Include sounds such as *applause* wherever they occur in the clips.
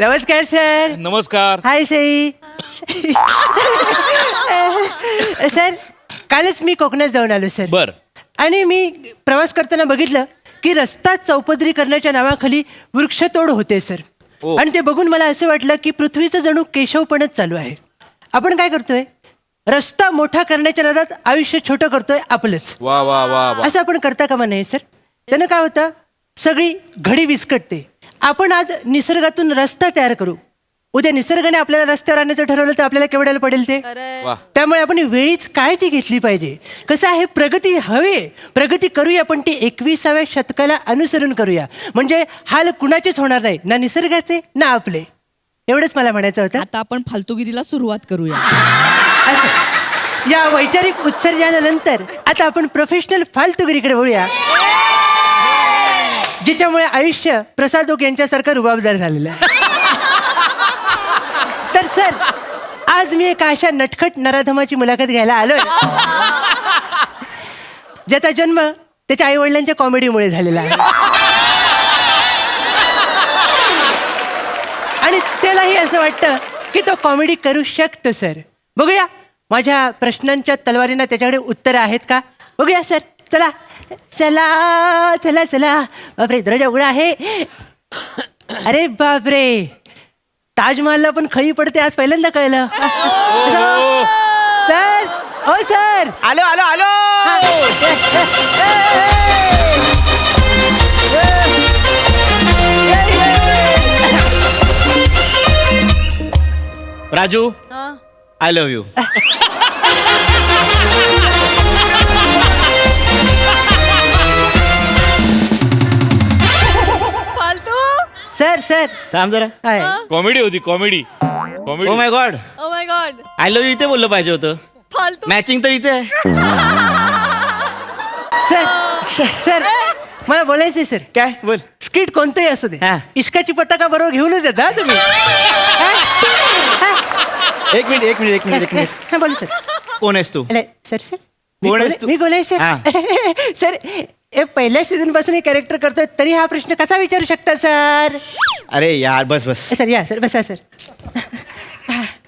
नमस्कार सर. नमस्कार. हाय सई. *laughs* सर कालच मी कोकणात जाऊन आलो सर. बर. आणि मी प्रवास करताना बघितलं की रस्ता चौपदरी करण्याच्या नावाखाली वृक्षतोड होते सर. ओ. आणि ते बघून मला असं वाटलं की पृथ्वीचं जणू केशवपणच चालू आहे. आपण काय करतोय? रस्ता मोठा करण्याच्या नादात आयुष्य छोटं करतोय आपलंच. वा वा वा वा. असं आपण करता कामा नये सर. त्यानं काय होतं? सगळी घडी विस्कटते. आपण आज निसर्गातून रस्ता तयार करू. उद्या निसर्गाने आपल्याला रस्त्यावर आणण्याचं ठरवलं तर आपल्याला केवढ्याला पडेल ते? त्यामुळे आपण वेळीच काळजी घेतली पाहिजे. कसं आहे प्रगती हवी. प्रगती करूया पण ती एकविसाव्या शतकाला अनुसरून करूया. म्हणजे हाल कुणाचेच होणार नाही ना निसर्गाचे ना आपले. एवढंच मला म्हणायचं होतं. आता आपण फालतुगिरीला सुरुवात करूया. असं. या वैचारिक उत्सर्जनानंतर आता आपण प्रोफेशनल फालतुगिरीकडे वळूया. जिच्यामुळे आयुष्य प्रसाद ओक यांच्यासारखं रुबाबदार झालेलं आहे. तर सर आज मी एका अशा नटखट नराधमाची मुलाखत घ्यायला आलोय. ज्याचा जन्म त्याच्या आईवडिलांच्या कॉमेडीमुळे झालेला आहे. आणि त्यालाही असं वाटतं की तो कॉमेडी करू शकतो सर. बघूया माझ्या प्रश्नांच्या तलवारींना त्याच्याकडे उत्तरं आहेत का? बघूया सर. चला. चला चला चला. बापरे दरवाजा उघडा आहे. अरे बापरे. ताजमहलला पण खळी पडते आज पहिल्यांदा कळलं. सर हो सर. आलो आलो आलो. Raju I love you sir. Sir थांब जरा. काय कॉमेडी होती comedy. Oh comedy my god oh my god I love you इथे बोललं पाहिजे होतं. फालतू. मॅचिंग तर इथे आहे. *laughs* सर सर मला बोलायचंय सर. काय? बोल. स्किट कोणतंही असू दे. हा. इश्काची पताका बरोबर घेऊनच येता तुम्ही. एक मिनिट एक मिनिट एक मिनिट एक मिनिट. हा बोला सर. कोण आहेस तू? अरे सर सर. मी कोण आहेस तू? मी गोले सर. हा. *laughs* सर हे पहिल्या सीझनपासून हे कॅरेक्टर करतोय तरी हा प्रश्न कसा विचारू शकता सर अरे यार बस बस सर या सर बसा सर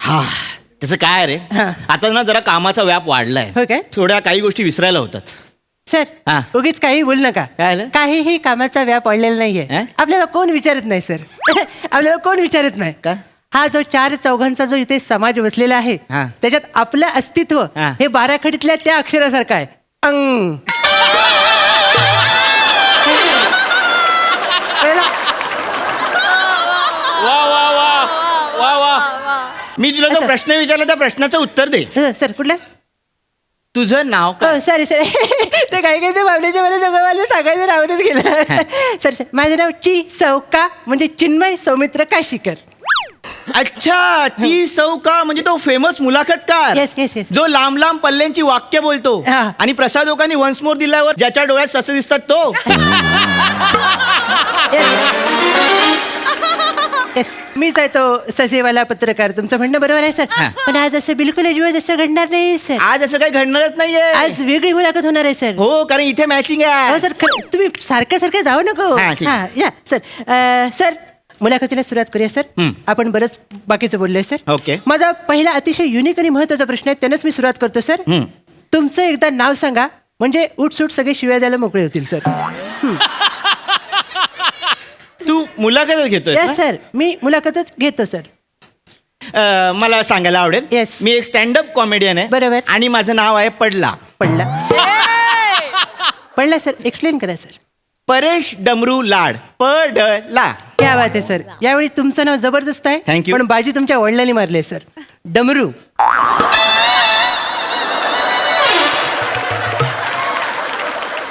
हा त्याचं काय रे हा. आता ना जरा कामाचा व्याप वाढलाय हो काय? थोड्या काही गोष्टी विसरायला होतात सर हा. उगीच काही बोल नका काय? काहीही कामाचा व्याप वाढलेला नाहीये? आपल्याला कोण विचारत नाही सर *laughs* आपल्याला कोण विचारत नाही का? हा जो चार चौघांचा जो इथे समाज बसलेला आहे हा. त्याच्यात आपलं अस्तित्व हा. हे बाराखडीतल्या त्या अक्षरासारखं आहे अंग मी तुला जो. प्रश्न विचारला त्या प्रश्नाचं उत्तर दे. सर कुठलं? तुझं नाव काय? हो सॉरी सर ते काही काही ते बाबल्याच्या मला सगळं मला सांगायचं राहूनच गेलं. सर सर माझं नाव ची सौका म्हणजे चिन्मय सौमित्र काशीकर. अच्छा ती सौ का म्हणजे तो फेमस मुलाखतकार. Yes, yes, yes. जो लांब लांब पल्ल्यांची वाक्य बोलतो. हा. आणि प्रसाद लोकांनी वन्स मोर दिल्यावर ज्याच्या डोळ्यात ससे दिसतात तो. *laughs* येस मीच आहे तो ससेवाला पत्रकार. तुमचं म्हणणं बरोबर आहे सर हा. पण आज असं बिलकुल अजिबात असं घडणार नाही सर आज असं काही घडणारच नाहीये. आज वेगळी मुलाखत होणार आहे सर हो कारण इथे मॅचिंग हो आहे सर खरं तुम्ही सारखं सारखं जाऊ नको. हा, ठीक. हा या सर अं, सर मुलाखतीला सुरुवात करूया सर हं. आपण बरंच बाकीचं बोललोय सर ओके. माझा पहिला अतिशय युनिक आणि महत्त्वाचा प्रश्न आहे त्यानंच मी सुरुवात करतो सर हं. तुमचं एकदा नाव सांगा. म्हणजे उठसूट सगळे शिव्या द्यायला मोकळे होतील सर *laughs* तू मुलाखतच घेतोय येस सर मी मुलाखतच घेतो सर मला सांगायला आवडेल. Yes. मी एक स्टँडअप कॉमेडियन आहे. बरोबर. आणि माझं नाव आहे पडला. पडला. पडला सर एक्सप्लेन करा सर परेश डमरू लाड. पडला. क्या बात आहे सर यावेळी तुमचं नाव जबरदस्त आहे. Thank you. पण बाजी तुमच्या वडिलांनी मारले सर डमरू.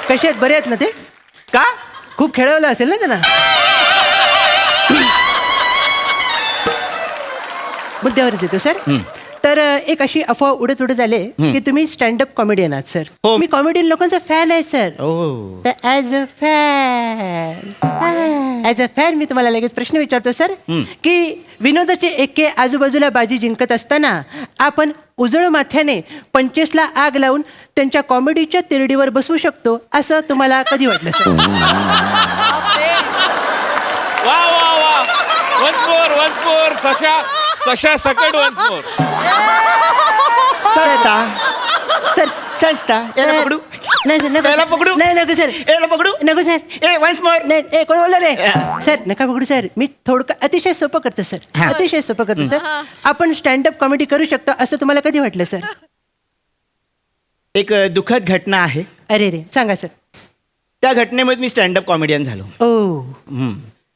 कसे आहेत? बरे आहेत ना ते? का? खूप खेळवलं असेल ना त्यांना? मुद्द्यावरच येतो सर. तर एक अशी अफवा उडत उडत आले की तुम्ही स्टँडअप कॉमेडियन आहात सर. हो. मी कॉमेडियन लोकांचा फॅन आहे सर. ओ. तर as a fan as a fan मी तुम्हाला लगेच प्रश्न विचारतो सर की विनोदाचे एके आजूबाजूला बाजी जिंकत असताना आपण उजळ माथ्याने पंचेसला आग लावून त्यांच्या कॉमेडीच्या तिरडीवर बसवू शकतो असं तुम्हाला कधी वाटलं सर? वा वा वा. वन्स मोर वन्स मोर सशा. सशा सकट *laughs* वन्स मोर सस्ता. सर सस्ता. याला पकडू. नाही सर नको. याला पकडू? नाही नको सर. याला पकडू. नको सर. ए वन्स मोर नाही ए, कोण बोललं रे? सर नका पकडू सर. मी थोडं अतिशय सोपं करतो सर. हा. अतिशय सोपं करतो सर. आपण स्टँडअप कॉमेडी करू शकतो असं तुम्हाला कधी वाटलं सर? एक अ, दुःखद घटना आहे. अरे रे सांगा सर. त्या घटनेमुळे मी स्टँडअप कॉमेडियन झालो. ओ. हम्म.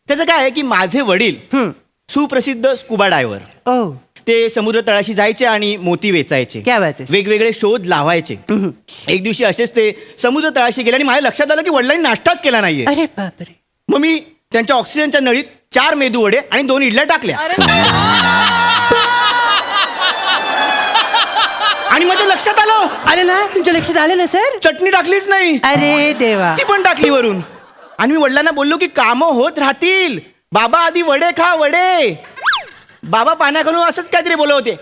त्याचं काय आहे की माझे वडील हम्म. सुप्रसिद्ध स्कुबा डायव्हर. ओ. ते समुद्र तळाशी जायचे आणि मोती वेचायचे. क्या बात आहे. वेगवेगळे शोध लावायचे. एक दिवशी असेच ते समुद्र तळाशी गेले आणि माझ्या लक्षात आलं की वडिलांनी नाश्ताच केला नाहीये. अरे बापरे. मग मी त्यांच्या ऑक्सिजनच्या नळीत चार मेदू वडे आणि दोन इडल्या टाकल्या. अरे *laughs* आणि माझ्या लक्षात आलं. अरे ना तुमच्या लक्षात आलं ना सर? चटणी टाकलीच नाही. अरे देवा. ती पण टाकली वरून. आणि मी वडिलांना बोललो की कामं होत राहतील. बाबा आधी वडे खा वडे. बाबा पाण्याखालून असंच काहीतरी बोलत होते.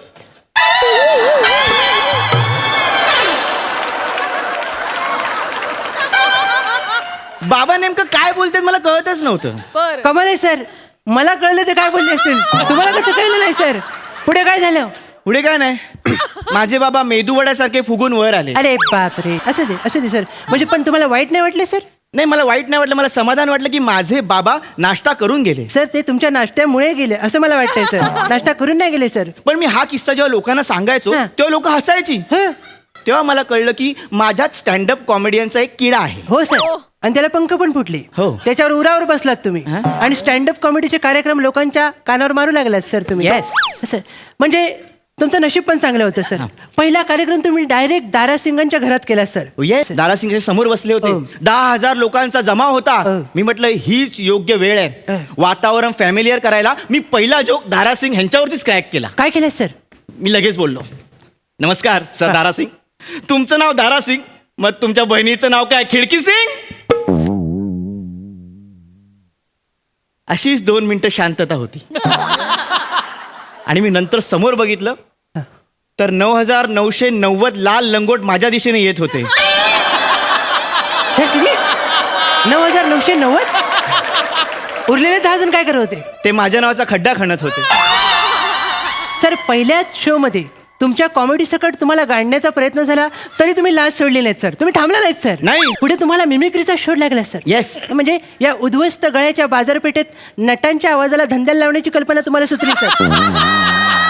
बाबा नेमकं काय बोलतात मला कळतच नव्हतं. बर. कमाल आहे सर. मला कळलं तर काय बोलले असतील? तुम्हाला कसं कळलं नाही सर? पुढे काय झालं? पुढे काय नाही. *coughs* माझे बाबा मेदू वड्यासारखे फुगून वर आले. अरे बापरे. असं दे असं दे सर. म्हणजे पण तुम्हाला वाईट नाही वाटलं सर? नाही मला वाईट नाही वाटलं मला समाधान वाटलं की माझे बाबा नाश्ता करून गेले सर ते तुमच्या नाश्त्यामुळे गेले असं मला वाटतंय सर *laughs* नाश्ता करून नाही गेले सर पण मी हा किस्सा जेव्हा लोकांना सांगायचो हा. तेव्हा लोक हसायची हं. तेव्हा मला कळलं की माझ्यात स्टँडअप कॉमेडियनचा एक किडा आहे हो सर आणि त्याला पंख पण फुटले हो. त्याच्यावर उरावर बसलात तुम्ही हा? आणि स्टँडअप कॉमेडीचे कार्यक्रम लोकांच्या कानावर मारू लागलात सर तुम्ही Yes. सर म्हणजे तुमचं नशीब पण चांगलं होतं सर. पहिला कार्यक्रम तुम्ही डायरेक्ट दारासिंगांच्या घरात केला सर. येस दारासिंगच्या समोर बसले होते. हो. दहा हजार लोकांचा जमा होता. हो. मी म्हटलं हीच योग्य वेळ आहे. हो. वातावरण फॅमिलियर करायला मी पहिला जोक दारासिंग ह्यांच्यावरतीच क्रॅक केला. काय केलं सर? मी लगेच बोललो. नमस्कार सर दारासिंग. तुमचं नाव दारासिंग. मग तुमच्या बहिणीचं नाव काय? खिडकी सिंग? अशीच दोन मिनिटं शांतता होती. *laughs* आणि मी नंतर समोर बघितलं तर नऊ हजार नऊशे नव्वद लाल लंगोट माझ्या दिशेने येत होते. किती? नऊ हजार नऊशे नव्वद उरलेले दहा जण काय करत होते? ते माझ्या नावाचा खड्डा खणत होते. सर पहिल्याच शो मध्ये तुमच्या कॉमेडी सकट तुम्हाला गाडण्याचा प्रयत्न झाला तरी तुम्ही लाज सोडली नाहीत सर. तुम्ही थांबला नाहीत सर. नाही. पुढे तुम्हाला मिमिक्रीचा शोध लागला सर. Yes. म्हणजे या उद्ध्वस्त गळ्याच्या बाजारपेठेत नटांच्या आवाजाला धंद्याला लावण्याची कल्पना तुम्हाला सुचली सर.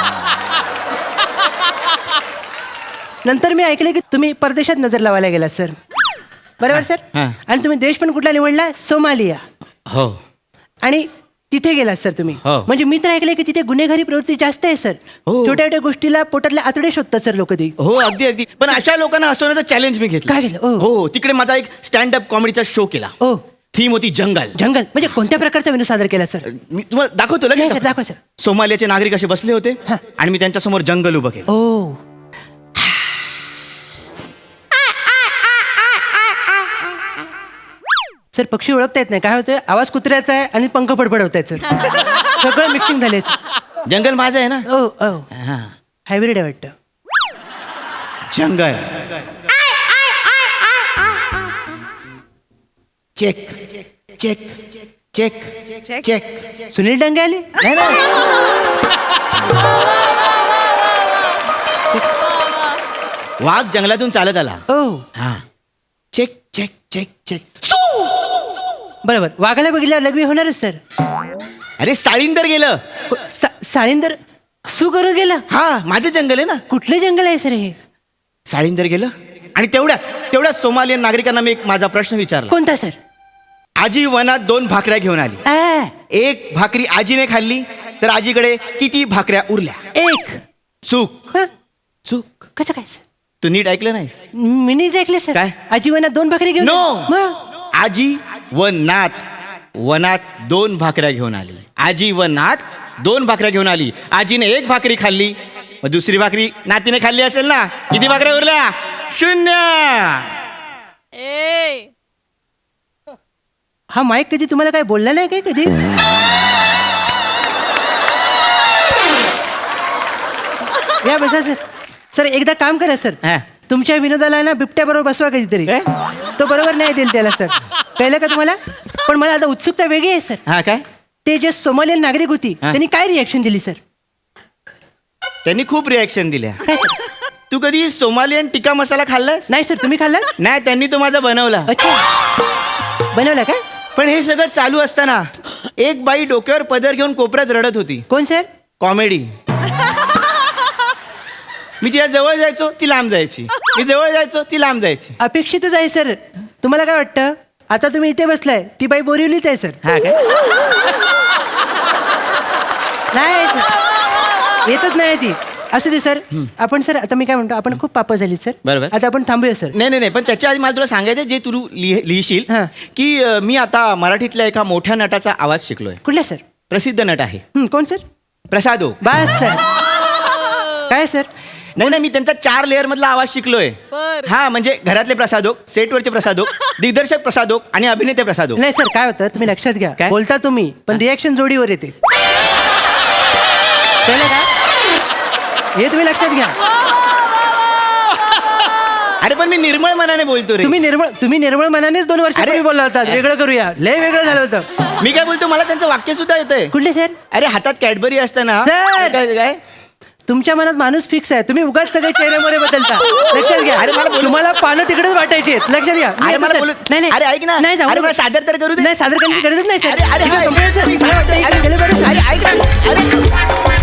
नंतर मी ऐकले की तुम्ही परदेशात नजर लावायला गेलात सर. बरोबर सर? हा. आणि तुम्ही देश पण कुठला निवडला? सोमालिया. हो. आणि तिथे गेलात सर तुम्ही. हो. म्हणजे मी तर ऐकलंय की तिथे गुन्हेगारी प्रवृत्ती जास्त आहे सर. हो. छोट्या छोट्या गोष्टीला पोटातले आतडे शोधतात सर लोक ती. हो अगदी अगदी. पण अशा लोकांना हसवण्याचं चॅलेंज मी घेतलं. काय केलं? ओ. हो तिकडे माझा एक स्टँडअप कॉमेडीचा शो केला. ओ. थीम होती जंगल. जंगल? म्हणजे कोणत्या प्रकारचा विनोद सादर केला सर? मी तुम्हाला दाखवतो नाही, लगेच सर, दाखवा, सर. सोमालियाचे नागरिक असे बसले होते हा. आणि मी त्यांच्यासमोर जंगल उभं केलं. ओ. सर पक्षी ओळखता येत नाही. काय होतं आवाज कुत्र्याचा आहे आणि पंख फडफडवत आहेत सर. *laughs* सगळं मिक्सिंग झाले सर. जंगल माझं आहे ना? ओ ओ. हा. हायब्रिड आहे वाटतं. जंगल. Check check check check Sunil Dange आले? नाही नाही. वाघ जंगलातून चालत आला. ओ. हा. चेक चेक चेक चेक बरोबर. वाघाला बघितल्यावर लग्न होणारच सर. अरे साळींदर गेलं. सा- साळींदर सु करून गेलं? हा माझं जंगल आहे ना. कुठलं जंगल आहे सर हे? साळींदर गेलं? आणि तेवढ्यात तेवढ्याच सोमालियन नागरिकांना मी एक माझा प्रश्न विचारला. कोणता सर? आजी वनात दोन भाकऱ्या घेऊन आली. आ, एक भाकरी आजीने खाल्ली तर आजीकडे किती भाकऱ्या उरल्या? एक. चूक. हं? चूक. कसं काय सर? तू नीट ऐकलं नाहीस? मिनिट ऐकले सर. काय? आजीवनात दोन भाकरी घेऊन नो. मग? आजी व नात वनात दोन भाकऱ्या घेऊन आली. आजी व नात दोन भाकऱ्या घेऊन आली. आजीने एक भाकरी खाल्ली. मग दुसरी भाकरी नातीने खाल्ली असेल ना? किती भाकऱ्या उरल्या? शून्य! ए! हा माईक कधी तुम्हाला काय बोलला नाही काय कधी? या बसा सर. सर एकदा काम करा सर. हा. तुमच्या विनोदाला ना बिबट्या बरोबर बसवा कधीतरी. काय? तो बरोबर नाही देईल त्याला सर. कळलं का तुम्हाला? पण मला आता उत्सुकता वेगळी आहे सर. हा काय? ते जे सोमालियन नागरिक होती हा. त्यांनी काय रिॲक्शन दिली सर? त्यांनी खूप रिॲक्शन दिल्या. काय सर? तू कधी सोमालियन टिक्का मसाला खाल्लास? नाही सर. तुम्ही खाल्ला नाही त्यांनी तो माझा बनवला. अच्छा. बनवला काय? पण हे सगळं चालू असताना एक बाई डोक्यावर पदर घेऊन कोपऱ्यात रडत होती. कोण सर? कॉमेडी. मी तिच्या जवळ जायचो ती लांब जायची. मी जवळ जायचो ती लांब जायची. अपेक्षितच आहे सर. तुम्हाला काय वाटतं? आता तुम्ही इथे बसलाय. ती बाई बोरिवलीच आहे सर. हा काय नाही sir. येतच नाही ती. असू दे सर. आपण सर आता मी काय म्हणतो आपण खूप पाप झाली सर. बरोबर. आता आपण थांबूया सर. नाही नाही नाही पण त्याच्या आधी मला तुला सांगायचं जे तू लिह- लिहिशील हा. की अं, मी आता मराठीतल्या एका मोठ्या नटाचा आवाज शिकलोय. कुठल्या सर? प्रसिद्ध नट आहे. हं, कोण सर? प्रसादो बस सर काय सर? नाही नाही मी त्यांचा चार लेअर मधला आवाज शिकलोय. बर. हा म्हणजे घरातले प्रसादोक सेटवरचे प्रसादोक दिग्दर्शक प्रसादोक आणि अभिनेते प्रसादोक. नाही सर काय होतं? तुम्ही लक्षात घ्या. काय? बोलता तुम्ही पण रिॲक्शन जोडीवर येते. कळलं का? हे तुम्ही लक्षात घ्या. अरे पण मी निर्मळ मनाने बोलतो रे. तुम्ही निर्मळ तुम्ही निर्मळ मनानेच दोन वर्ष अरे- बोलला होता. वेगळं करूया. लय वेगळं झालं होतं. *laughs* मी काय बोलतो मला त्यांचं वाक्य सुद्धा येतंय. कुठले सर? अरे हातात कॅडबरी असताना. सर! काय काय? तुमच्या मनात माणूस फिक्स आहे तुम्ही उगाच सगळे चेहऱ्यामध्ये बदलता लक्षात घ्या अरे मला बोलू- तुम्हाला पानं तिकडेच वाटायची आहेत. लक्षात घ्या मी अरे येतो मला सर. बोलू- नाही नाही अरे ऐक ना. नाही अरे. मला सादर तर करू दे. नाही सादर करण्याची गरजच नाही सर अरे अरे ठीक आहे, संपलं, सर. मी मला वाटतं अरे. अरे ऐक ना अरे